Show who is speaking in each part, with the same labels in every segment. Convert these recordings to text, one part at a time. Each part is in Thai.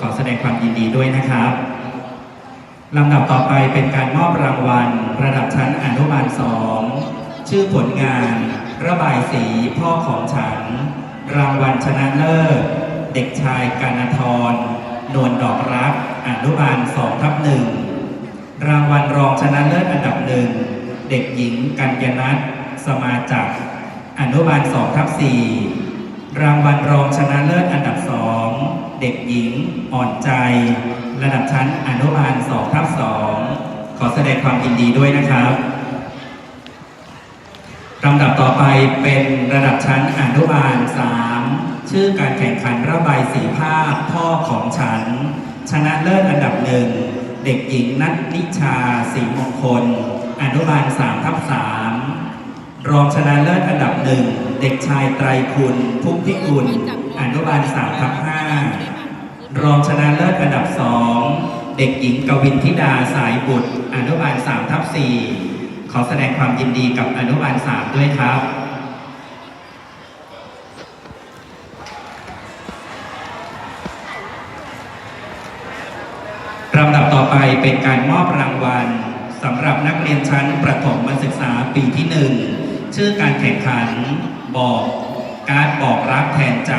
Speaker 1: ขอแสดงความยินดีด้วยนะครับลำดับต่อไปเป็นการมอบรางวัล ระดับชั้นอนุบาลสองชื่อผลงาน ระบายสีพ่อของฉัน รางวัลชนะเลิศ เด็กชายกานทรนวลดอกรัก อนุบาลสองทับหนึ่งรางวัลรองชนะเลิศอันดับหนึ่งเด็กหญิงกัญญนัทสมาจักรอนุบาลสองทับสี่รางวัลรองชนะเลิศอันดับ เด็กหญิงอ่อนใจ ระดับชั้นอนุบาลสองทับสองขอแสดงความยินดีด้วยนะครับลำดับต่อไปเป็นระดับชั้นอนุบาลสามชื่อการแข่งขันระบายสีภาพพ่อของฉัน ชนะเลิศอันดับหนึ่ง เด็กหญิงนัทนิชาศรีมงคล อนุบาล3ทับ3 รองชนะเลิศอันดับหนึ่ง เด็กชายไตรคุณ พุกพิกุลอนุบาล3ทับ5รองชนะเลิศอันดับสองเด็กหญิงกวินธิดาสายบุตร อนุบาล3ทับ4ขอแสดงความยินดีกับอนุบาล3ด้วยครับลำดับต่อไปเป็นการมอบรางวัลสำหรับนักเรียนชั้นประถมศึกษาปีที่หนึ่ง ชื่อการแข่งขันบอกการบอกรักแทนใจ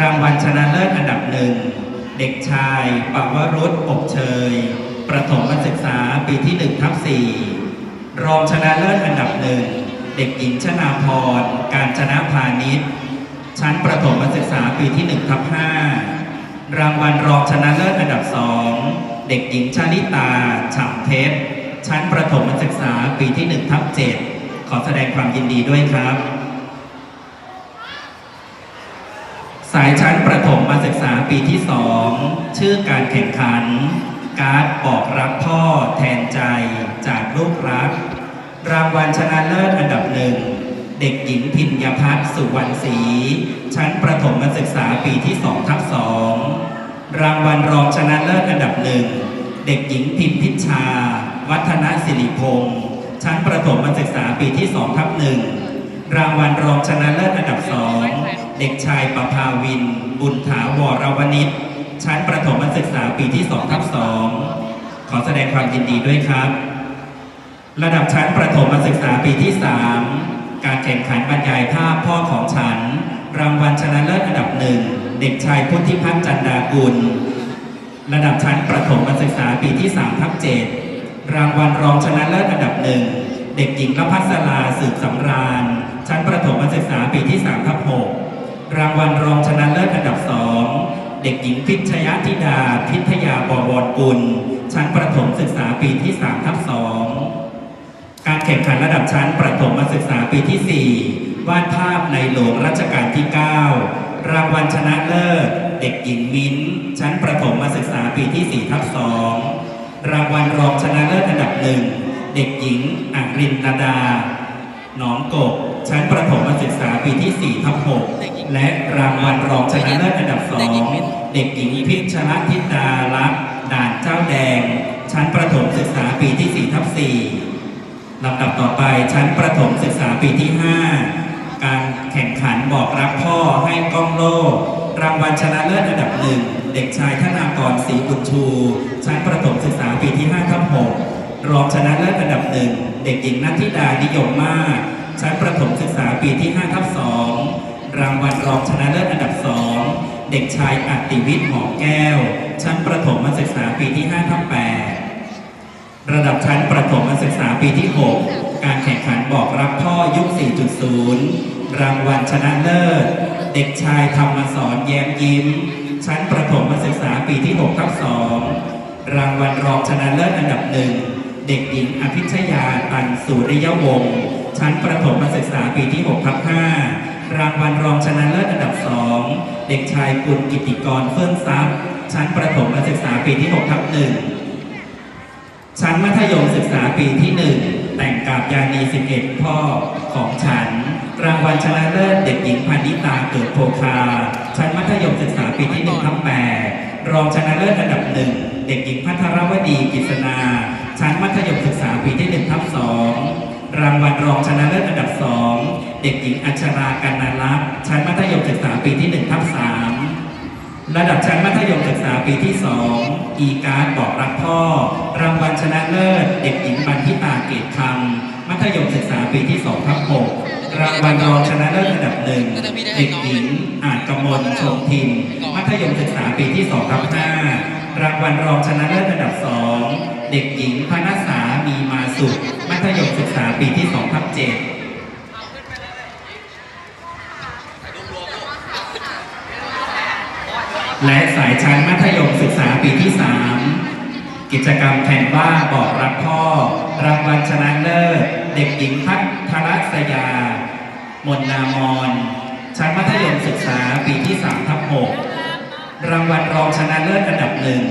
Speaker 1: รางวัลชนะเลิศอันดับหนึ่ง เด็กชายปวรุษอบเชย ประถมศึกษาปีที่หนึ่งทับสี่รองชนะเลิศอันดับหนึ่ง เด็กหญิงชนาพร การชนะพาณิชย์ ชั้นประถมศึกษาปีที่1ทับ5รางวัลรองชนะเลิศอันดับ2เด็กหญิงชาลิตาฉ่ำเพชรชั้นประถมศึกษาปีที่1ทับ7 อแสดงความยินดีด้วยครับ สายชั้นประถมมาศึกษาปีที่2ชื่อการแข่งขัน การ์ดบอกรักพ่อแทนใจจากลูกรัก รางวัลชนะเลิศอันดับหนึ่ง เด็กหญิงพิญญพัฒน์สุวรรณศรีชั้นประถมศึกษาปีที่2ทับ2รางวัลรองชนะเลิศอันดับหนึ่ง เด็กหญิงพิมพิชชาวัฒนศิริพงศ์ ชั้นประถมศึกษาปีที่2ทับหนึ่งรางวัลรองชนะเลิศอันดับสองเด็กชายประภาวิน บุญถาวรวณิชชั้นประถมศึกษาปีที่2ทับ2ขอแสดงความยินดีด้วยครับ ระดับชั้นประถมศึกษาปีที่ 3 การแข่งขันบรรยายภาพพ่อของฉัน รางวัลชนะเลิศอันดับหนึ่งเด็กชายพุทธิพัฒน์จันดากุล ระดับชั้นประถมศึกษาปีที่3ทับ7 รางวัลรองชนะเลิศอันดับหนึ่ง เด็กหญิงละพัสลาสืบสำราญ ชั้นประถมศึกษาปีที่3ทับ6รางวัลรองชนะเลิศอันดับสองเด็กหญิงพิชยธิดา พิทยาบวรกุล ชั้นประถมศึกษาปีที่3ทับ2การแข่งขันระดับชั้นประถมศึกษาปีที่ 4 วาดภาพในหลวงรัชกาลที่ 9 รางวัลชนะเลิศ เด็กหญิงมิ้น ชั้นประถมศึกษาปีที่4ทับ2 รางวัลรองชนะเลิศอันดับหนึ่ง เด็กหญิงอังรินตดา หนองกบ ชั้นประถมศึกษาปีที่4ทับ6และรางวัลรองชนะเลิศอันดับ2เด็กหญิงพิชรธิดาลักษ์ด่านเจ้าแดง ชั้นประถมศึกษาปีที่4ทับ4ลำดับต่อไปชั้นประถมศึกษาปีที่ 5 การแข่งขันบอกรักพ่อให้ก้องโลก รางวัลชนะเลิศอันดับหนึ่งเด็กชายธนากรศรีบุญชู ชั้นประถมศึกษาปีที่5ทับ6รองชนะเลิศอันดับหนึ่งเด็กหญิงนัทธิดานิยมมาก ชั้นประถมศึกษาปีที่5ทับ2รางวัลรองชนะเลิศอันดับสองเด็กชายอัตติวิทย์หอมแก้ว ชั้นประถมศึกษาปีที่5ทับ8ระดับชั้นประถมศึกษาปีที่ 6 การแข่งขันบอกรักพ่อยุค 4.0 รางวัลชนะเลิศ เด็กชายธรรมสอนแย้มยิ้ม ชั้นประถมศึกษาปีที่6ทับ2รางวัลรองชนะเลิศอันดับหนึ่งเด็กหญิงอภิชยาตันสุริยวงศ์ชั้นประถมศึกษาปีที่6ทับ5รางวัลรองชนะเลิศอันดับสองเด็กชายกุลกิติกรเฟื่องทรัพย์ชั้นประถมศึกษาปีที่6ทับหนึ่งชั้นมัธยมศึกษาปีที่1แต่ง กาบยานี11พ่อของฉัน รางวัลชนะเลิศเด็กหญิงพันธิตาเกิดโพคา ชั้นมัธยมศึกษาปีที่1ทับ8รองชนะเลิศอันดับหนึ่งเด็กหญิงพัทรวดีกิษณาชั้นมัธยมศึกษาปีที่1ทับ2รางวัลรองชนะเลิศอันดับ2เด็กหญิงอัชรากันนาลักษ์ชั้นมัธยมศึกษาปีที่1ทับ3 ระดับชั้นมัธยมศึกษาปีที่ 2 อีการ์ดบอกรักพ่อ รางวัลชนะเลิศ เด็กหญิงบันทิตาเกตคำมัธยมศึกษาปีที่2ทับ6รางวัลรองชนะเลิศอันดับหนึ่งเด็กหญิงอาจกมลชมทินมัธยมศึกษาปีที่2ทับ5รางวัลรองชนะเลิศอันดับ 2 เด็กหญิงพนัสสามีมาสุขมัธยมศึกษาปีที่2ทับ7 และสายชั้นมัธยมศึกษาปีที่ 3 กิจกรรมแข่งบ้าบอกรักพ่อ รางวัลชนะเลิศ เด็กหญิงพัทรศยา มนนามอนชั้นมัธยมศึกษาปีที่3ทับ6รางวัลรองชนะเลิศอันดับหนึ่ง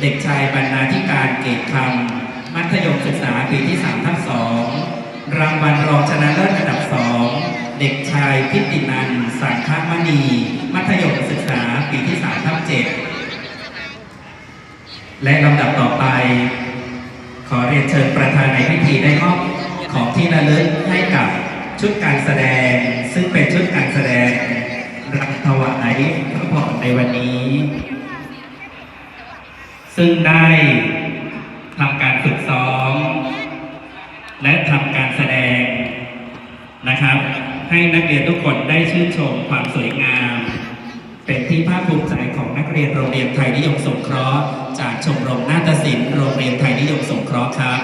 Speaker 1: เด็กชายบรรณาธิการเกตคำมัธยมศึกษาปีที่3ทับ2รางวัลรองชนะเลิศอันดับสองเด็กชายพิตินันท์สังฆมณี มัธยมศึกาปีที่3ทับ7และลำดับต่อไป ขอเรียนเชิญประธานในพิธีได้มอบของที่ระลึกให้กับชุดการแสดง ซึ่งเป็นชุดการแสดงรำถวายพระพรในวันนี้ ซึ่งได้ทำการฝึกซ้อม และทำการแสดงนะครับ ให้นักเรียนทุกคนได้ชื่นชมความสวยงาม เป็นที่ภาคภูมิใจของนักเรียนโรงเรียนไทยนิยมสงเคราะห์จากชมรมนาฏศิลป์โรงเรียนไทยนิยมสงเคราะห์ครับ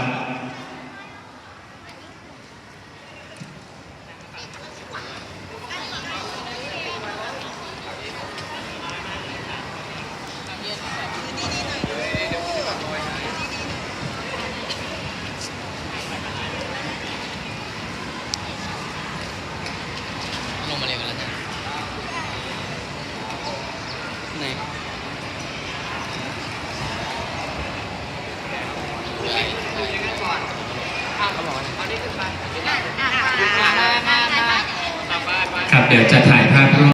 Speaker 2: ลงมาเร็วกันแล้วจ้ะ ไหนเขาบอกว่าเอานี่ขึ้นไป
Speaker 1: ครับเดี๋ยวจะถ่ายภาพร่วม